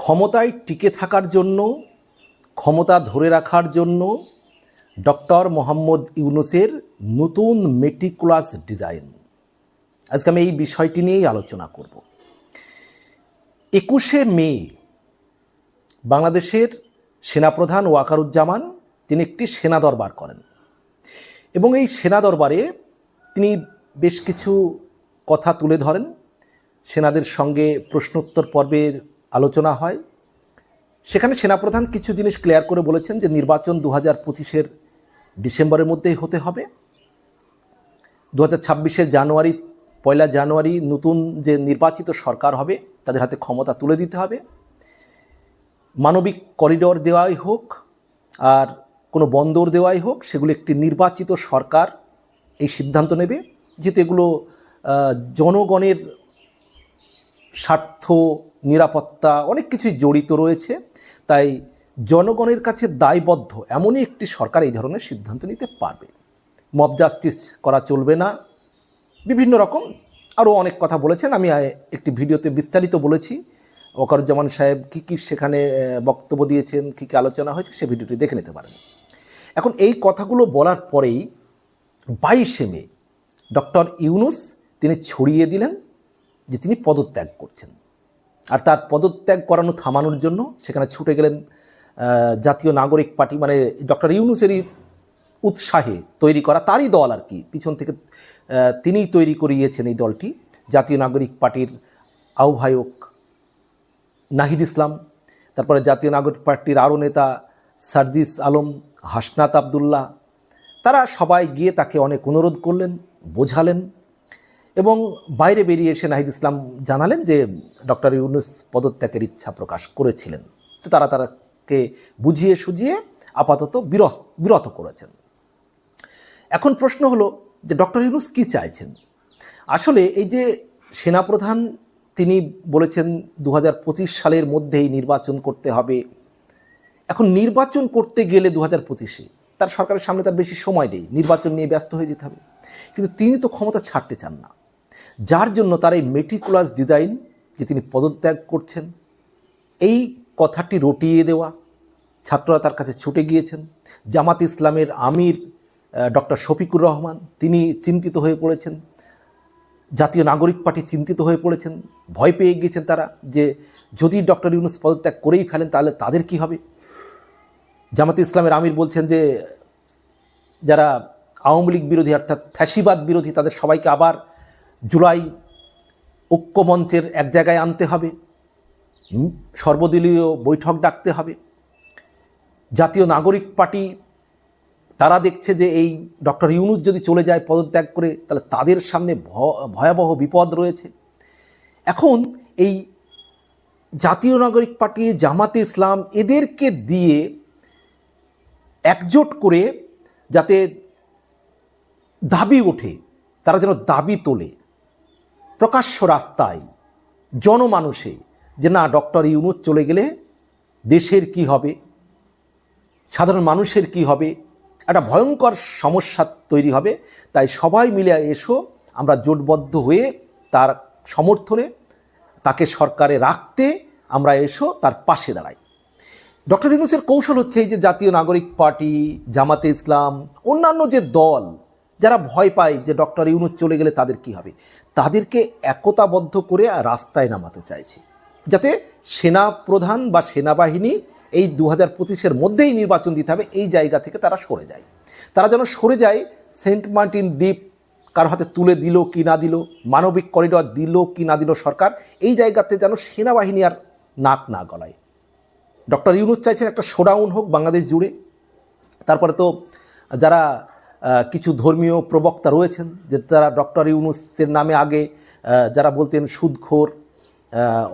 ক্ষমতায় টিকে থাকার জন্য, ক্ষমতা ধরে রাখার জন্য ডক্টর মোহাম্মদ ইউনুসের নতুন মেটিকুলাস ডিজাইন। আজকে আমি এই বিষয়টি নিয়েই আলোচনা করব। একুশে মে বাংলাদেশের সেনাপ্রধান ওয়াকারুজ্জামান, তিনি একটি সেনা দরবার করেন। এবং এই সেনা দরবারে তিনি বেশ কিছু কথা তুলে ধরেন। সেনাদের সঙ্গে প্রশ্নোত্তর পর্বের আলোচনা হয়। সেখানে সেনাপ্রধান কিছু জিনিস ক্লিয়ার করে বলেছেন যে নির্বাচন দু হাজার পঁচিশের ডিসেম্বরের মধ্যেই হতে হবে। দু হাজার ছাব্বিশের জানুয়ারি, পয়লা জানুয়ারি নতুন যে নির্বাচিত সরকার হবে, তাদের হাতে ক্ষমতা তুলে দিতে হবে। মানবিক করিডর দেওয়াই হোক আর কোনো বন্দর দেওয়াই হোক, সেগুলো একটি নির্বাচিত সরকার এই সিদ্ধান্ত নেবে। যেহেতু এগুলো জনগণের স্বার্থ নিরাপত্তা, অনেক কিছুই জড়িত রয়েছে। তাই জনগণের কাছে দায়বদ্ধ এমনই একটি সরকার এই ধরনের সিদ্ধান্ত নিতে পারবে। মব জাস্টিস করা চলবে না। বিভিন্ন রকম আরও অনেক কথা বলেছেন। আমি একটি ভিডিওতে বিস্তারিত বলেছি। ওকারুজ্জামান সাহেব কী কী সেখানে বক্তব্য দিয়েছেন, কী কী আলোচনা হয়েছে, সে ভিডিওটি দেখে নিতে পারেন। এখন এই কথাগুলো বলার পরেই বাইশে মে ডক্টর ইউনুস তিনি ছড়িয়ে দিলেন যে তিনি পদত্যাগ করছেন। আর তার পদত্যাগ করানো থামানোর জন্য সেখানে ছুটে গেলেন জাতীয় নাগরিক পার্টি মানে ডক্টর ইউনুসেরই উৎসাহে তৈরি করা তারই দল আর কি। পিছন থেকে তিনিই তৈরি করিয়েছেন এই দলটি। জাতীয় নাগরিক পার্টির আহ্বায়ক নাহিদ ইসলাম, তারপরে জাতীয় নাগরিক পার্টির আরও নেতা সার্জিস আলম, হাসনাত আবদুল্লাহ, তারা সবাই গিয়ে তাকে অনেক অনুরোধ করলেন, বোঝালেন। এবং বাইরে বেরিয়ে এসে নাহিদ ইসলাম জানালেন যে ডক্টর ইউনুস পদত্যাগের ইচ্ছা প্রকাশ করেছিলেন। তো তারা তারাকে বুঝিয়ে সুঝিয়ে আপাতত বিরস, বিরত করেছেন। এখন প্রশ্ন হলো যে ডক্টর ইউনুস কী চাইছেন? আসলে এই যে সেনাপ্রধান তিনি বলেছেন দু হাজার পঁচিশ সালের মধ্যেই নির্বাচন করতে হবে। এখন নির্বাচন করতে গেলে দু হাজার পঁচিশে তার সরকারের সামনে তার বেশি সময় নেই। নির্বাচন নিয়ে ব্যস্ত হয়ে যেতে হবে। কিন্তু তিনি তো ক্ষমতা ছাড়তে চান না। যার জন্য তার এই মেটিকুলাস ডিজাইন যে তিনি পদত্যাগ করছেন, এই কথাটি রটিয়ে দেওয়া, ছাত্ররা তার কাছে ছুটে গিয়েছেন। জামাত ইসলামের আমির ডক্টর শফিকুর রহমান, তিনি চিন্তিত হয়ে পড়েছেন। জাতীয় নাগরিক পার্টি চিন্তিত হয়ে পড়েছেন। ভয় পেয়ে গিয়েছেন তারা যে যদি ডক্টর ইউনুস পদত্যাগ করেই ফেলেন, তাহলে তাদের কি হবে? জামাতে ইসলামের আমির বলছেন যে, যারা আওয়ামী লীগ বিরোধী অর্থাৎ ফ্যাসিবাদ বিরোধী, তাদের সবাইকে আবার জুলাই ঐক্যমঞ্চের এক জায়গায় আনতে হবে। সর্বদলীয় বৈঠক ডাকতে হবে। জাতীয় নাগরিক পার্টি, তারা দেখছে যে এই ডক্টর ইউনুস যদি চলে যায় পদত্যাগ করে, তাহলে তাদের সামনে ভয়াবহ বিপদ রয়েছে। এখন এই জাতীয় নাগরিক পার্টি, জামাতে ইসলাম, এদেরকে দিয়ে একজোট করে যাতে দাবি ওঠে, তারা যেন দাবি তোলে। প্রকাশ্য রাস্তায় জনমানুষে যে না, ডক্টর ইউনুস চলে গেলে দেশের কি হবে? সাধারণ মানুষের কি হবে? একটা ভয়ঙ্কর সমস্যা তৈরি হবে। তাই সবাই মিলে এসো, আমরা জোটবদ্ধ হয়ে তার সমর্থনে, তাকে সরকারে রাখতে আমরা এসো, তার পাশে দাঁড়াই। ডক্টর ইউনুসের কৌশল হচ্ছে এই যে জাতীয় নাগরিক পার্টি, জামাতে ইসলাম, অন্যান্য যে দল যারা ভয় পায় যে ডক্টর ইউনুস চলে গেলে তাদের কি হবে? তাদেরকে একতাবদ্ধ করে রাস্তায় নামাতে চাইছে। যাতে সেনা প্রধান বা সেনাবাহিনী এই দু হাজার পঁচিশের মধ্যেই নির্বাচন দিতে হবে, এই জায়গা থেকে তারা সরে যায়। তারা যেন সরে যায়, সেন্ট মার্টিন দ্বীপ কারও হাতে তুলে দিল কি না দিল, মানবিক করিডর দিল কি না দিল সরকার, এই জায়গাতে যেন সেনাবাহিনী আর নাক না গলায়। ডক্টর ইউনুস চাইছেন একটা শোডাউন হোক বাংলাদেশ জুড়ে। তারপরে তো যারা কিছু ধর্মীয় প্রবক্তা রয়েছেন, যে তারা ডক্টর ইউনুসের নামে আগে যারা বলতেন সুদখোর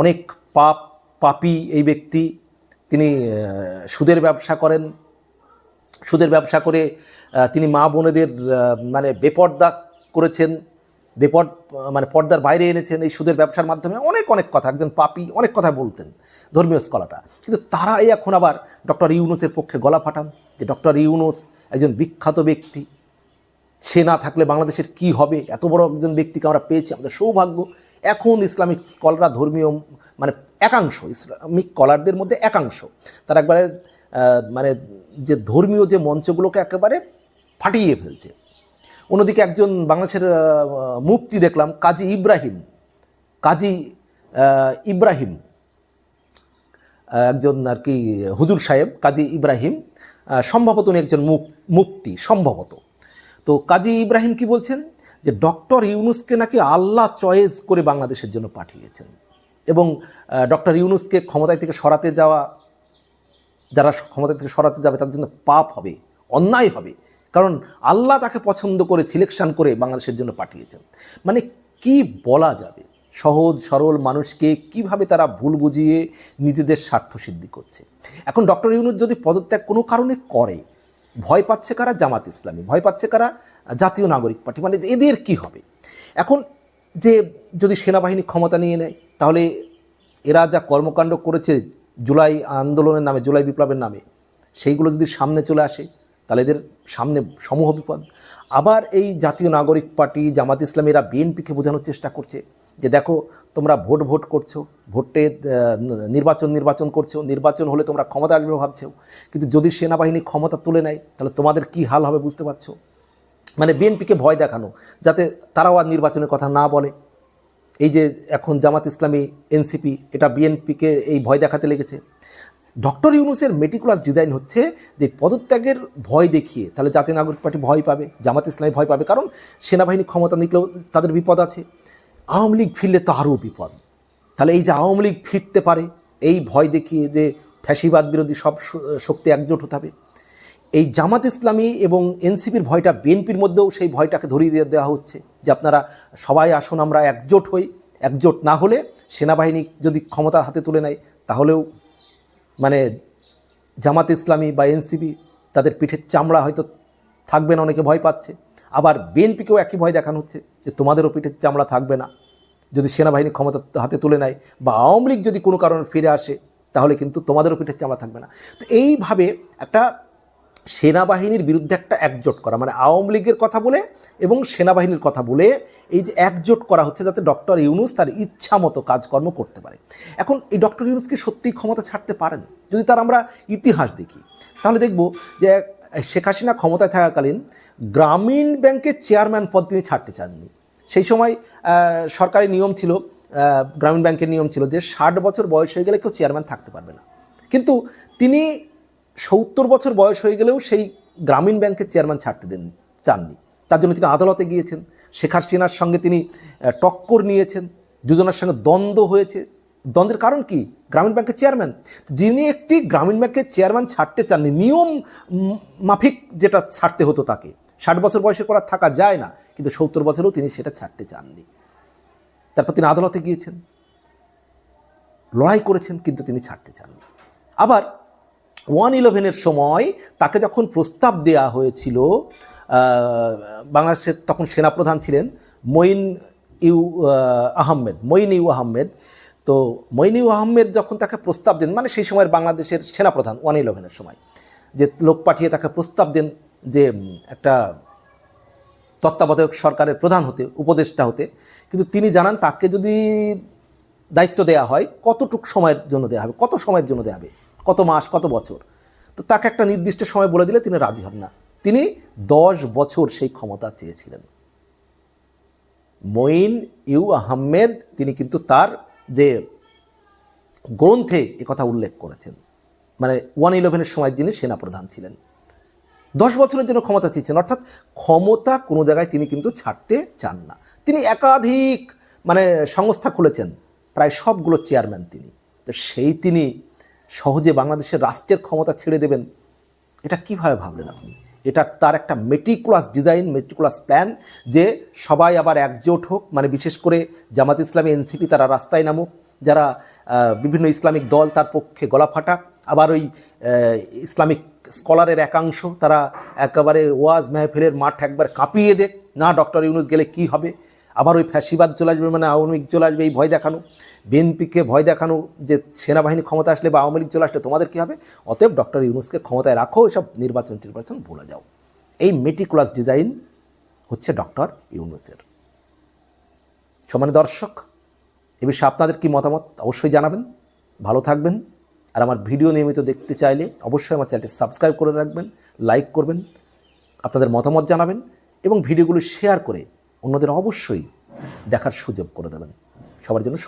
অনেক পাপ, পাপি এই ব্যক্তি, তিনি সুদের ব্যবসা করেন। সুদের ব্যবসা করে তিনি মা বোনেদের মানে বেপর্দা করেছেন, বেপর মানে পর্দার বাইরে এনেছেন এই সুদের ব্যবসার মাধ্যমে। অনেক অনেক কথা, একজন পাপি অনেক কথা বলতেন ধর্মীয় স্কলাটা কিন্তু তারাই এখন আবার ডক্টর ইউনুসের পক্ষে গলা ফাটান। যে ডক্টর ইউনুস একজন বিখ্যাত ব্যক্তি, সে না থাকলে বাংলাদেশের কি হবে? এত বড় একজন ব্যক্তিকে আমরা পেয়েছি, আমাদের সৌভাগ্য। এখন ইসলামিক স্কলাররা, ধর্মীয় মানে একাংশ, ইসলামিক স্কলারদের মধ্যে একাংশ, তারা একবারে মানে যে ধর্মীয় যে মঞ্চগুলোকে একেবারে ফাটিয়ে ফেলছে। অন্যদিকে একজন বাংলাদেশের মুফতি দেখলাম, কাজী ইব্রাহিম কাজী ইব্রাহিম একজন আর কি হুজুর সাহেব, কাজী ইব্রাহিম সম্ভবত উনি একজন মুক- মুফতি সম্ভবত। তো কাজী ইব্রাহিম কি বলছেন? যে ডক্টর ইউনুসকে নাকি আল্লাহ চয়েস করে বাংলাদেশের জন্য পাঠিয়েছেন। এবং ডক্টর ইউনুসকে ক্ষমতায় থেকে সরাতে যাওয়া, যারা ক্ষমতা থেকে সরাতে যাবে, তাদের জন্য পাপ হবে, অন্যায় হবে। কারণ আল্লাহ তাকে পছন্দ করে, সিলেকশন করে বাংলাদেশের জন্য পাঠিয়েছেন। মানে কি বলা যাবে? সহজ, সরল মানুষকে কীভাবে তারা ভুল বুঝিয়ে নিজেদের স্বার্থ সিদ্ধি করছে? এখন ডক্টর ইউনুস যদি পদত্যাগ কোনো কারণে করে, ভয় পাচ্ছে কারা? জামাত ইসলামী। ভয় পাচ্ছে কারা? জাতীয় নাগরিক পার্টি। মানে এদের কি হবে? এখন যে যদি সেনাবাহিনী ক্ষমতা নিয়ে নেয়, তাহলে এরা যা কর্মকাণ্ড করেছে জুলাই আন্দোলনের নামে, জুলাই বিপ্লবের নামে, সেইগুলো যদি সামনে চলে আসে, তাহলে এদের সামনে সমূহ বিপদ। আবার এই জাতীয় নাগরিক পার্টি, জামাত ইসলামী, এরা বিএনপিকে বোঝানোর চেষ্টা করছে। যে দেখো, তোমরা ভোট ভোট করছ, ভোটে নির্বাচন নির্বাচন করছ, নির্বাচন হলে তোমরা ক্ষমতা আসবে ভাবছ। কিন্তু যদি সেনাবাহিনী ক্ষমতা তুলে নেয়, তাহলে তোমাদের কি হাল হবে বুঝতে পারছ? মানে বিএনপিকে ভয় দেখানো, যাতে তারাও আর নির্বাচনের কথা না বলে। এই যে এখন জামাত ইসলামী, এনসিপি, এটা বিএনপিকে এই ভয় দেখাতে লেগেছে। ডক্টর ইউনুসের মেটিকুলাস ডিজাইন হচ্ছে যে পদত্যাগের ভয় দেখিয়ে, তাহলে জাতীয় নাগরিক পার্টি ভয় পাবে, জামাত ইসলামী ভয় পাবে। কারণ সেনাবাহিনী ক্ষমতা নিকলেও তাদের বিপদ আছে। আওয়ামী লীগ ফিরলে তো আরও বিপদ। তাহলে এই যে আওয়ামী লীগ ফিরতে পারে, এই ভয় দেখিয়ে যে ফ্যাসিবাদ বিরোধী সব শক্তি একজোট হতে হবে। এই জামাত ইসলামী এবং এনসিপির ভয়টা বিএনপির মধ্যেও সেই ভয়টাকে ধরিয়ে দিয়ে দেওয়া হচ্ছে যে আপনারা সবাই আসুন, আমরা একজোট হই। একজোট না হলে সেনাবাহিনী যদি ক্ষমতা হাতে তুলে নেয়, তাহলেও মানে জামাত ইসলামী বা এনসিপি তাদের পিঠের চামড়া হয়তো থাকবে না, অনেকে ভয় পাচ্ছে। আবার বিএনপিকেও একই ভয় দেখানো হচ্ছে যে তোমাদেরও পিঠের চামড়া থাকবে না। যদি সেনাবাহিনী ক্ষমতা হাতে তুলে নেয় বা আওয়ামী লীগ যদি কোনো কারণে ফিরে আসে, তাহলে কিন্তু তোমাদেরও পিঠের চামড়া থাকবে না। তো এইভাবে একটা সেনাবাহিনীর বিরুদ্ধে একটা একজোট করা মানে আওয়ামী লীগের কথা বলে এবং সেনাবাহিনীর কথা বলে এই যে একজোট করা হচ্ছে যাতে ডক্টর ইউনুস তার ইচ্ছা মতো কাজকর্ম করতে পারে। এখন এই ডক্টর ইউনুস কি সত্যিই ক্ষমতা ছাড়তে পারেন? যদি তার আমরা ইতিহাস দেখি, তাহলে দেখব যে শেখ হাসিনা ক্ষমতায় থাকাকালীন গ্রামীণ ব্যাংকের চেয়ারম্যান পদ তিনি ছাড়তে চাননি। সেই সময় সরকারি নিয়ম ছিল গ্রামীণ ব্যাংকের নিয়ম ছিল যে ষাট বছর বয়স হয়ে গেলে কেউ চেয়ারম্যান থাকতে পারবে না। কিন্তু তিনি সত্তর বছর বয়স হয়ে গেলেও সেই গ্রামীণ ব্যাংকের চেয়ারম্যান ছাড়তে দেন, চাননি। তার জন্য তিনি আদালতে গিয়েছেন। শেখ হাসিনার সঙ্গে তিনি টক্কর নিয়েছেন। দুজনের সঙ্গে দ্বন্দ্ব হয়েছে। দ্বন্দ্বের কারণ কি? গ্রামীণ ব্যাংকের চেয়ারম্যান। যিনি একটি গ্রামীণ ব্যাংকের চেয়ারম্যান ছাড়তে চাননি নিয়ম মাফিক যেটা ছাড়তে হতো তাকে। ষাট বছর বয়সে করা থাকা যায় না কিন্তু সত্তর বছরেও তিনি সেটা ছাড়তে চাননি। তারপর তিনি আদালতে গিয়েছেন। লড়াই করেছেন কিন্তু তিনি ছাড়তে চাননি। আবার ওয়ান ইলেভেনের সময় তাকে যখন প্রস্তাব দেয়া হয়েছিল বাংলাদেশের তখন সেনাপ্রধান ছিলেন মঈন ইউ আহ, আহমেদ মঈন ইউ আহমেদ তো মঈন ইউ আহমেদ যখন তাকে প্রস্তাব দেন মানে সেই সময়ের বাংলাদেশের সেনাপ্রধান ওয়ান ইলেভেনের সময়, যে লোক পাঠিয়ে তাকে প্রস্তাব দেন যে একটা তত্ত্বাবধায়ক সরকারের প্রধান হতে, উপদেষ্টা হতে, কিন্তু তিনি জানান তাকে যদি দায়িত্ব দেওয়া হয়, কতটুক সময়ের জন্য দেওয়া হবে, কত সময়ের জন্য দেওয়া হবে, কত মাস, কত বছর? তো তাকে একটা নির্দিষ্ট সময় বলে দিলে তিনি রাজি হন না। তিনি দশ বছর সেই ক্ষমতা চেয়েছিলেন। মঈন ইউ আহমেদ, তিনি কিন্তু তার যে গ্রন্থে কথা উল্লেখ করেছেন। মানে ওয়ান ইলেভেনের সময় তিনি সেনাপ্রধান ছিলেন। দশ বছরের জন্য ক্ষমতা চেয়েছেন, অর্থাৎ ক্ষমতা কোনো জায়গায় তিনি কিন্তু ছাড়তে চান না। তিনি একাধিক মানে সংস্থা খুলেছেন, প্রায় সবগুলো চেয়ারম্যান তিনি। তো সেই তিনি সহজে বাংলাদেশের রাষ্ট্রের ক্ষমতা ছেড়ে দেবেন। এটা কীভাবে ভাবলেন আপনি? এটা তার একটা মেটিকুলাস ডিজাইন মেটিকুলাস প্ল্যান যে সবাই আবার একজোট হোক। মানে বিশেষ করে জামাত ইসলামী, এনসিপি তারা রাস্তায় নামুক, যারা বিভিন্ন ইসলামিক দল তার পক্ষে গলা ফাটাক, আবার ওই ইসলামিক স্কলারের একাংশ তারা একেবারে ওয়াজ মেহফিলের মাঠ একবার কাঁপিয়ে দেখ, না, ডক্টর ইউনুস গেলে কি হবে? আবার ওই ফ্যাসিবাদ চলে আসবে মানে আওয়ামী লীগ চলে আসবে, এই ভয় দেখানো। বিএনপিকে ভয় দেখানো যে সেনাবাহিনী ক্ষমতা আসলে বা আওয়ামী লীগ চলে আসলে তোমাদের কী হবে? অতএব ডক্টর ইউনুসকে ক্ষমতায় রাখো, এসব নির্বাচন টির্বাচন ভুলে যাও। এই মেটিকুলাস ডিজাইন হচ্ছে ডক্টর ইউনুসের। সমানে দর্শক, এ বিষয়ে আপনাদের কি মতামত? অবশ্যই জানাবেন। ভালো থাকবেন। আর আমার ভিডিও নিয়মিত দেখতে চাইলে অবশ্যই আমার চ্যানেলটি সাবস্ক্রাইব করে রাখবেন, লাইক করবেন, আপনাদের মতামত জানাবেন এবং ভিডিওগুলো শেয়ার করে অন্যদের অবশ্যই দেখার সুযোগ করে দেবেন। সবার জন্য